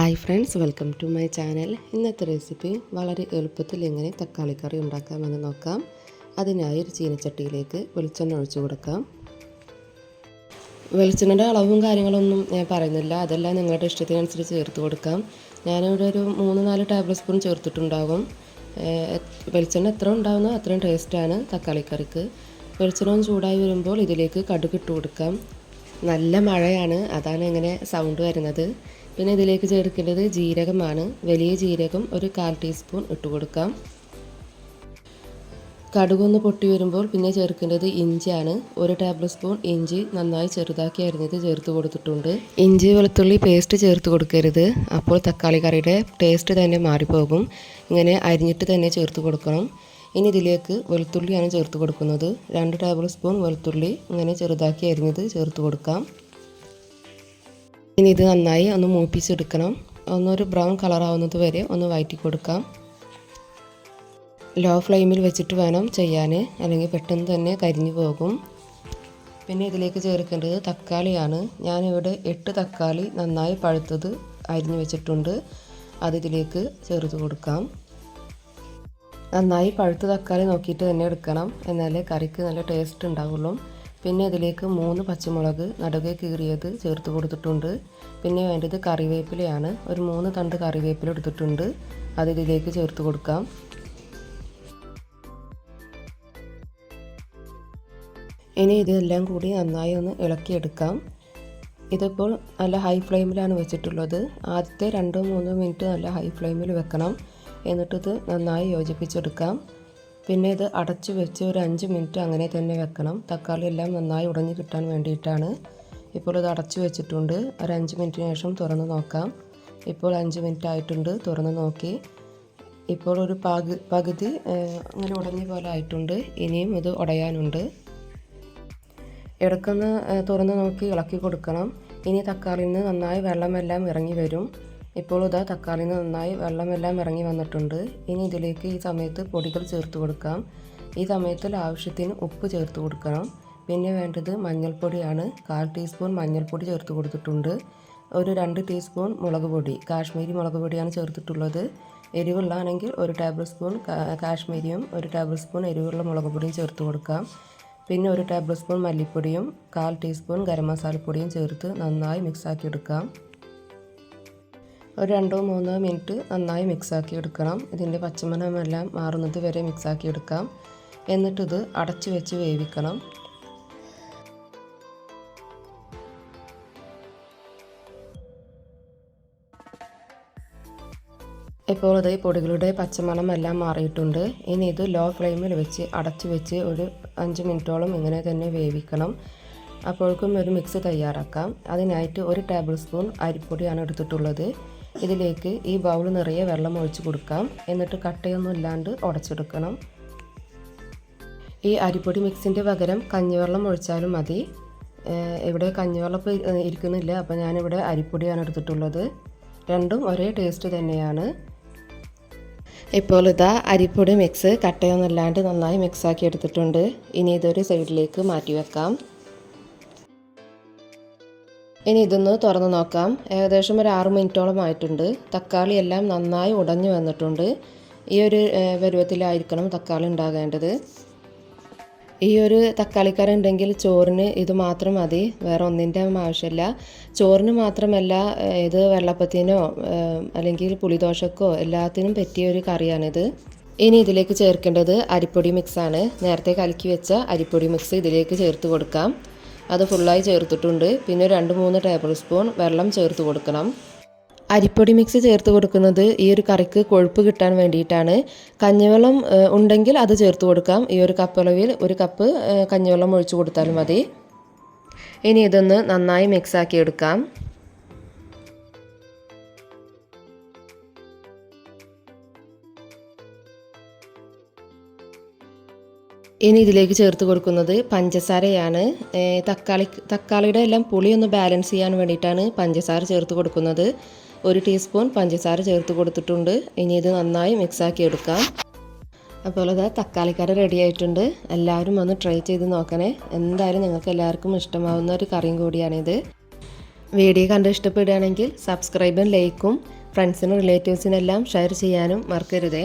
Hi friends welcome to my channel. ഇന്നത്തെ recipe വളരെ എളുപ്പത്തിൽ എങ്ങനെ തക്കാളി കറി ഉണ്ടാക്കാമെന്ന് നോക്കാം. അതിനായി ഒരു ചീനച്ചട്ടിയിലേക്ക് വെളിച്ചെണ്ണ ഒഴിച്ചു കൊടുക്കാം. വെളിച്ചെണ്ണയുടെ അളവും കാര്യങ്ങളൊന്നും ഞാൻ പറയുന്നില്ല. അതെല്ലാം നിങ്ങളുടെ ഇഷ്ടത്തിനനുസരിച്ച് ചേർത്ത് കൊടുക്കാം. ഞാനിവിടെ ഒരു മൂന്ന് നാല് ടേബിൾ സ്പൂൺ ചേർത്തിട്ടുണ്ടാകും. വെളിച്ചെണ്ണ എത്ര ഉണ്ടാകുന്നോ അത്രയും ടേസ്റ്റാണ് തക്കാളി കറിക്ക് വെളിച്ചെണ്ണ ചൂടായി വരുമ്പോൾ ഇതിലേക്ക് കടുക് ഇട്ട് കൊടുക്കാം. നല്ല മഴയാണ് അതാണ് ഇങ്ങനെ സൗണ്ട് വരുന്നത്. പിന്നെ ഇതിലേക്ക് ചേർക്കേണ്ടത് ജീരകമാണ്. വലിയ ജീരകം ഒരു കാൽ ടീസ്പൂൺ ഇട്ട് കൊടുക്കാം. കടുകൊന്ന് പൊട്ടി വരുമ്പോൾ പിന്നെ ചേർക്കേണ്ടത് ഇഞ്ചിയാണ്. ഒരു ടേബിൾ സ്പൂൺ ഇഞ്ചി നന്നായി ചെറുതാക്കി അരിഞ്ഞത് ചേർത്ത് കൊടുത്തിട്ടുണ്ട്. ഇഞ്ചി വെളുത്തുള്ളി പേസ്റ്റ് ചേർത്ത് കൊടുക്കരുത്. അപ്പോൾ തക്കാളി കറിയുടെ ടേസ്റ്റ് തന്നെ മാറിപ്പോകും. ഇങ്ങനെ അരിഞ്ഞിട്ട് തന്നെ ചേർത്ത് കൊടുക്കണം. ഇനി ഇതിലേക്ക് വെളുത്തുള്ളിയാണ് ചേർത്ത് കൊടുക്കുന്നത്. രണ്ട് ടേബിൾ സ്പൂൺ വെളുത്തുള്ളി ഇങ്ങനെ ചെറുതാക്കി അരിഞ്ഞത് ചേർത്ത് കൊടുക്കാം. ഇനി ഇത് നന്നായി ഒന്ന് മൂപ്പിച്ചെടുക്കണം. ഒന്നൊരു ബ്രൗൺ കളർ ആവുന്നത് വരെ ഒന്ന് വയറ്റി കൊടുക്കാം. ലോ ഫ്ലെയിമിൽ വെച്ചിട്ട് വേണം ചെയ്യാൻ. അല്ലെങ്കിൽ പെട്ടെന്ന് തന്നെ കരിഞ്ഞു പോകും. പിന്നെ ഇതിലേക്ക് ചേർക്കേണ്ടത് തക്കാളിയാണ്. ഞാനിവിടെ എട്ട് തക്കാളി നന്നായി പഴുത്തത് അരിഞ്ഞു വെച്ചിട്ടുണ്ട്. അത് ഇതിലേക്ക് ചേർത്ത് കൊടുക്കാം. നന്നായി പഴുത്ത തക്കാളി നോക്കിയിട്ട് തന്നെ എടുക്കണം. എന്നാലേ കറിക്ക് നല്ല ടേസ്റ്റ് ഉണ്ടാവുള്ളൂ. പിന്നെ ഇതിലേക്ക് മൂന്ന് പച്ചമുളക് നടുകെ കീറിയത് ചേർത്ത് കൊടുത്തിട്ടുണ്ട്. പിന്നെ വേണ്ടത് കറിവേപ്പിലയാണ്. ഒരു മൂന്ന് തണ്ട് കറിവേപ്പില എടുത്തിട്ടുണ്ട്. അതിലേക്ക് ചേർത്ത് കൊടുക്കാം. ഇനി ഇതെല്ലാം കൂടി നന്നായി ഒന്ന് ഇളക്കിയെടുക്കാം. ഇതിപ്പോൾ നല്ല ഹൈ ഫ്ലെയിമിലാണ് വെച്ചിട്ടുള്ളത്. ആദ്യത്തെ രണ്ടോ മൂന്നോ മിനിറ്റ് നല്ല ഹൈ ഫ്ലെയിമിൽ വെക്കണം. എന്നിട്ടിത് നന്നായി യോജിപ്പിച്ചെടുക്കാം. പിന്നെ ഇത് അടച്ച് വെച്ച് ഒരു അഞ്ച് മിനിറ്റ് അങ്ങനെ തന്നെ വെക്കണം. തക്കാളി എല്ലാം നന്നായി ഉടഞ്ഞു കിട്ടാൻ വേണ്ടിയിട്ടാണ്. ഇപ്പോൾ ഇത് അടച്ചു വെച്ചിട്ടുണ്ട്. ഒരു അഞ്ച് മിനിറ്റിന് ശേഷം തുറന്ന് നോക്കാം. ഇപ്പോൾ അഞ്ച് മിനിറ്റ് ആയിട്ടുണ്ട്. തുറന്ന് നോക്കി. ഇപ്പോൾ ഒരു പകു പകുതി അങ്ങനെ ഉടഞ്ഞ പോലെ ആയിട്ടുണ്ട്. ഇനിയും ഇത് ഉടയാനുണ്ട്. ഇടക്കൊന്ന് തുറന്ന് നോക്കി ഇളക്കി കൊടുക്കണം. ഇനി തക്കാളിയിൽ നിന്ന് നന്നായി വെള്ളമെല്ലാം ഇറങ്ങി വരും. ഇപ്പോൾ ഇതാ നിന്ന് നന്നായി വെള്ളമെല്ലാം ഇറങ്ങി വന്നിട്ടുണ്ട്. ഇനി ഇതിലേക്ക് ഈ സമയത്ത് പൊടികൾ ചേർത്ത് കൊടുക്കാം. ഈ സമയത്തിൽ ആവശ്യത്തിന് ഉപ്പ് ചേർത്ത് കൊടുക്കണം. പിന്നെ വേണ്ടത് മഞ്ഞൾപ്പൊടിയാണ്. കാൽ ടീസ്പൂൺ മഞ്ഞൾപ്പൊടി ചേർത്ത് കൊടുത്തിട്ടുണ്ട്. ഒരു രണ്ട് ടീസ്പൂൺ മുളക് പൊടി. കാശ്മീരി മുളക് പൊടിയാണ് ചേർത്തിട്ടുള്ളത്. എരിവുള്ളതാണെങ്കിൽ ഒരു ടേബിൾ സ്പൂൺ കാശ്മീരിയും ഒരു ടേബിൾ സ്പൂൺ എരിവുള്ള മുളക് പൊടിയും ചേർത്ത് കൊടുക്കാം. പിന്നെ ഒരു ടേബിൾ സ്പൂൺ മല്ലിപ്പൊടിയും കാൽ ടീസ്പൂൺ ഗരം മസാലപ്പൊടിയും ചേർത്ത് നന്നായി മിക്സാക്കി എടുക്കാം ഒരു രണ്ടോ മൂന്നോ മിനിറ്റ് നന്നായി മിക്സാക്കി എടുക്കണം. ഇതിന്റെ പച്ചമണമെല്ലാം മാറുന്നത് വരെ മിക്സാക്കി എടുക്കാം. എന്നിട്ടിത് അടച്ചു വെച്ച് വേവിക്കണം. ഇപ്പോൾ ഇത് പൊടികളുടെ പച്ചമണം എല്ലാം മാറിയിട്ടുണ്ട്. ഇനി ഇത് ലോ ഫ്ലെയിമിൽ വെച്ച് അടച്ചു വെച്ച് ഒരു അഞ്ച് മിനിറ്റോളം ഇങ്ങനെ തന്നെ വേവിക്കണം. അപ്പോഴേക്കും ഒരു മിക്സ് തയ്യാറാക്കാം. അതിനായിട്ട് ഒരു ടേബിൾ സ്പൂൺ അരിപ്പൊടിയാണ് എടുത്തിട്ടുള്ളത്. ഇതിലേക്ക് ഈ ബൗൾ നിറയെ വെള്ളം ഒഴിച്ച് കൊടുക്കാം. എന്നിട്ട് കട്ടയൊന്നും ഇല്ലാണ്ട് ഉടച്ചെടുക്കണം. ഈ അരിപ്പൊടി മിക്സിന്റെ പകരം കഞ്ഞിവെള്ളം ഒഴിച്ചാലും മതി. ഇവിടെ കഞ്ഞിവെള്ളം ഇപ്പോൾ ഇരിക്കുന്നില്ല. അപ്പോൾ ഞാനിവിടെ അരിപ്പൊടിയാണ് എടുത്തിട്ടുള്ളത്. രണ്ടും ഒരേ ടേസ്റ്റ് തന്നെയാണ്. ഇപ്പോൾ ഇതാ അരിപ്പൊടി മിക്സ് കട്ടയൊന്നും കട്ടയൊന്നുമില്ലാണ്ട് നന്നായി മിക്സാക്കി എടുത്തിട്ടുണ്ട്. ഇനി ഇതൊരു സൈഡിലേക്ക് മാറ്റി വെക്കാം. ഇനി ഇതൊന്ന് തുറന്ന് നോക്കാം. ഏകദേശം ഒരു ആറ് മിനിറ്റോളം ആയിട്ടുണ്ട്. തക്കാളി എല്ലാം നന്നായി ഉടഞ്ഞു വന്നിട്ടുണ്ട്. ഈ ഒരു പരുവത്തിലായിരിക്കണം തക്കാളി ഉണ്ടാകേണ്ടത്. ഈ ഒരു തക്കാളിക്കറി ഉണ്ടെങ്കിൽ ചോറിന് ഇത് മാത്രം മതി. വേറെ ഒന്നിന്റെ ആവശ്യമില്ല. ചോറിന് മാത്രമല്ല ഇത് വെള്ളപ്പത്തിനോ അല്ലെങ്കിൽ പുളിദോശക്കോ എല്ലാത്തിനും പറ്റിയ ഒരു കറിയാണിത്. ഇനി ഇതിലേക്ക് ചേർക്കേണ്ടത് അരിപ്പൊടി മിക്സാണ്. നേരത്തെ കലക്കി വെച്ച അരിപ്പൊടി മിക്സ് ഇതിലേക്ക് ചേർത്ത് കൊടുക്കാം. അത് ഫുള്ളായി ചേർത്തിട്ടുണ്ട്. പിന്നെ രണ്ട് മൂന്ന് ടേബിൾ സ്പൂൺ വെള്ളം ചേർത്ത് കൊടുക്കണം. അരിപ്പൊടി മിക്സ് ചേർത്ത് കൊടുക്കുന്നത് ഈ ഒരു കറിക്ക് കൊഴുപ്പ് കിട്ടാൻ വേണ്ടിയിട്ടാണ്. കഞ്ഞിവെള്ളം ഉണ്ടെങ്കിൽ അത് ചേർത്ത് കൊടുക്കാം. ഈ ഒരു കപ്പളവിൽ ഒരു കപ്പ് കഞ്ഞിവെള്ളം ഒഴിച്ചു കൊടുത്താലും മതി. ഇനി ഇതൊന്ന് നന്നായി മിക്സാക്കി എടുക്കാം. ഇനി ഇതിലേക്ക് ചേർത്ത് കൊടുക്കുന്നത് പഞ്ചസാരയാണ്. തക്കാളി തക്കാളിയുടെ എല്ലാം പുളി ഒന്ന് ബാലൻസ് ചെയ്യാൻ വേണ്ടിയിട്ടാണ് പഞ്ചസാര ചേർത്ത് കൊടുക്കുന്നത്. ഒരു ടീസ്പൂൺ പഞ്ചസാര ചേർത്ത് കൊടുത്തിട്ടുണ്ട്. ഇനി ഇത് നന്നായി മിക്സാക്കി എടുക്കാം. അപ്പോൾ അത് തക്കാളിക്കറി റെഡി ആയിട്ടുണ്ട്. എല്ലാവരും ഒന്ന് ട്രൈ ചെയ്ത് നോക്കണേ. എന്തായാലും നിങ്ങൾക്ക് എല്ലാവർക്കും ഇഷ്ടമാവുന്ന ഒരു കറിയും കൂടിയാണിത്. വീഡിയോ കണ്ട് ഇഷ്ടപ്പെടുകയാണെങ്കിൽ സബ്സ്ക്രൈബും ലൈക്കും ഫ്രണ്ട്സിനും റിലേറ്റീവ്സിനെല്ലാം ഷെയർ ചെയ്യാനും മറക്കരുതേ.